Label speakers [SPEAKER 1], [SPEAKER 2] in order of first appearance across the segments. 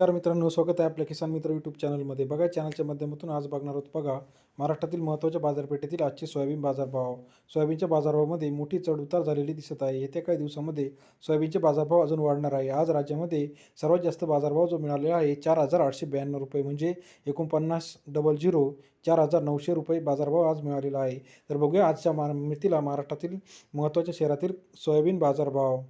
[SPEAKER 1] नमस्कार मित्रांनो स्वागत आहे आपल्या किसान मित्र यूट्यूब चॅनलमध्ये बघा चॅनलच्या माध्यमातून आज बघणार आहोत बघा महाराष्ट्रातील महत्त्वाच्या बाजारपेठेतील आजचे सोयाबीन बाजारभाव. सोयाबीनच्या बाजारभावामध्ये मोठी चढउतार झालेली दिसत आहे. येत्या काही दिवसामध्ये सोयाबीनचे बाजारभाव अजून वाढणार आहे. आज राज्यामध्ये सर्वात जास्त बाजारभाव जो मिळालेला आहे चार हजार आठशे ब्याण्णव रुपये म्हणजे एकोणपन्नास डबल झिरो चार हजार नऊशे रुपये बाजारभाव आज मिळालेला आहे. तर बघूया आजच्या मा मितीला महाराष्ट्रातील महत्त्वाच्या शहरातील सोयाबीन बाजारभाव.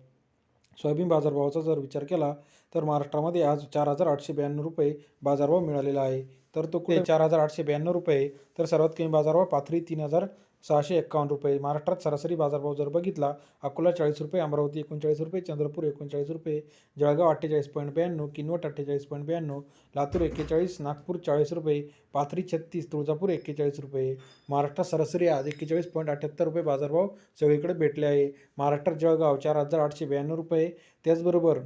[SPEAKER 1] सोयाबीन बाजारभावाचा जर विचार केला तर महाराष्ट्रामध्ये आज चार हजार आठशे ब्याण्णव रुपये बाजारभाव मिळालेला आहे. तर तो कुठे? चार हजार आठशे ब्याण्णव रुपये. तर सर्वात कमी बाजारभाव पाथरी तीन हजार सहाशे एक्कावन्न रुपये. महाराष्ट्रात सरासरी बाजारभाव जर बघितला अकोला चाळीस रुपये अमरावती एकोणचाळीस रुपये चंद्रपूर एकोणचाळीस रुपये जळगाव अठ्ठेचाळीस पॉईंट ब्याण्णव किनवट अठ्ठेचाळीस पॉईंट ब्याण्णव लातूर एक्केचाळीस नागपूर चाळीस रुपये पाथरी छत्तीस तुळजापूर एक्केचाळीस रुपये. महाराष्ट्रात सरासरी आज एक्केचाळीस पॉईंट अठ्ठ्याहत्तर रुपये बाजारभाव सगळीकडे भेटले आहे. महाराष्ट्रात जळगाव चार हजार आठशे ब्याण्णव रुपये. त्याचबरोबर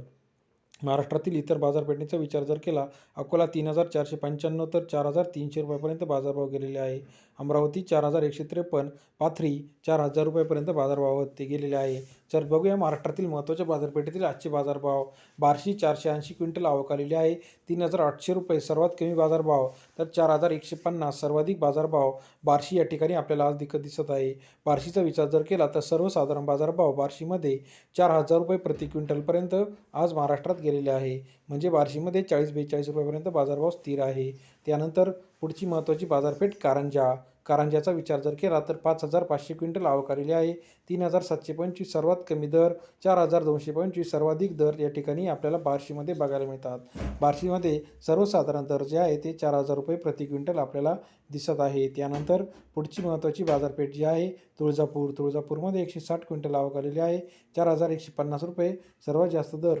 [SPEAKER 1] महाराष्ट्रातील इतर बाजारपेठेचा विचार जर केला अकोला तीन हजार चारशे पंच्याण्णव तर चार हजार तीनशे रुपयापर्यंत बाजारभाव गेलेले आहे. अमरावती चार हजार एकशे त्रेपन्न पाथरी चार हजार रुपयापर्यंत बाजारभाव ते गेलेले आहे. तर बघूया महाराष्ट्रातील महत्त्वाच्या बाजारपेठेतील आजचे बाजारभाव. बार्शी चारशे ऐंशी क्विंटल आवक आलेली आहे. तीन हजार आठशे रुपये सर्वात कमी बाजारभाव. तर चार हजार एकशे पन्नास सर्वाधिक बाजारभाव बार्शी या ठिकाणी आपल्याला आज दिखत दिसत आहे. बार्शीचा विचार जर केला तर सर्वसाधारण बाजारभाव बार्शीमध्ये चार हजार रुपये प्रति क्विंटलपर्यंत आज महाराष्ट्रात गेलेले आहे. म्हणजे बार्शीमध्ये चाळीस बेचाळीस रुपयापर्यंत बाजारभाव स्थिर आहे. त्यानंतर पुढची महत्त्वाची बाजारपेठ कारंजा. कारंजाचा विचार जर केला तर पाच हजार पाचशे क्विंटल आवक आलेली आहे. तीन हजार सातशे पंचवीस सर्वात कमी दर चार हजार दोनशे पंचवीस सर्वाधिक दर या ठिकाणी आपल्याला बार्शीमध्ये बघायला मिळतात. बार्शीमध्ये सर्वसाधारण दर जे आहे ते चार हजार रुपये प्रति क्विंटल आपल्याला दिसत आहे त्यानंतर पुढची महत्त्वाची बाजारपेठ जी आहे तुळजापूर. तुळजापूरमध्ये एकशे साठ क्विंटल आवक आलेली आहे चार हजार एकशे पन्नास रुपये. सर्वात जास्त दर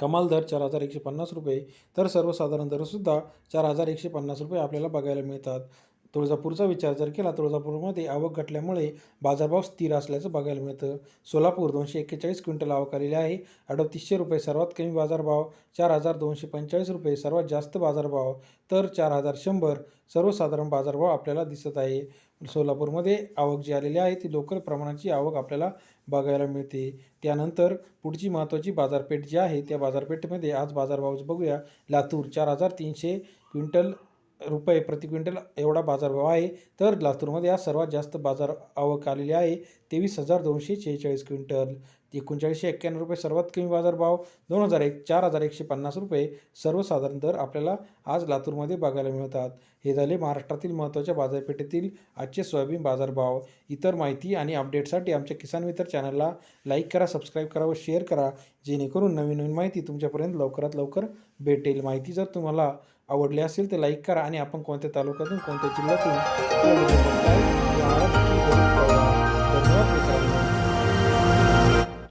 [SPEAKER 1] कमाल दर चार हजार एकशे पन्नास रुपये. तर सर्वसाधारण दरसुद्धा चार हजार एकशे पन्नास रुपये आपल्याला बघायला मिळतात. तुळजापूरचा विचार जर केला तुळजापूरमध्ये आवक घटल्यामुळे बाजारभाव स्थिर असल्याचं बघायला मिळतं. सोलापूर दोनशे एक्केचाळीस क्विंटल आवक आलेली आहे. अडतीसशे रुपये सर्वात कमी बाजारभाव चार हजार दोनशे पंचेचाळीस रुपये सर्वात जास्त बाजारभाव तर चार हजार शंभर सर्वसाधारण बाजारभाव आपल्याला दिसत आहे. सोलापूरमध्ये आवक जी आलेली आहे ती लोकल प्रमाणाची आवक आपल्याला बघायला मिळते. त्यानंतर पुढची महत्त्वाची बाजारपेठ जी आहे त्या बाजारपेठेमध्ये आज बाजारभाव बघूया. लातूर चार हजार तीनशे क्विंटल रुपये प्रति क्विंटल एवढा बाजारभाव आहे. तर लातूरमध्ये आज सर्वात जास्त बाजार आवक आलेली आहे. तेवीस हजार दोनशे शेहेचाळीस क्विंटल. एकोणचाळीसशे एक्क्याण्णव रुपये सर्वात कमी बाजारभाव दोन हजार एक चार हजार एकशे पन्नास रुपये सर्वसाधारण दर आपल्याला आज लातूरमध्ये बघायला मिळतात. हे झाले महाराष्ट्रातील महत्त्वाच्या बाजारपेठेतील आजचे सोयाबीन बाजारभाव. इतर माहिती आणि अपडेटसाठी आमच्या किसान मित्र चॅनलला लाईक करा सबस्क्राईब करा व शेअर करा. जेणेकरून नवीन नवीन माहिती तुमच्यापर्यंत लवकरात लवकर भेटेल. माहिती जर तुम्हाला आवडली असेल तर लाईक करा आणि आपण कोणत्या तालुक्यातून कोणत्या जिल्ह्यातून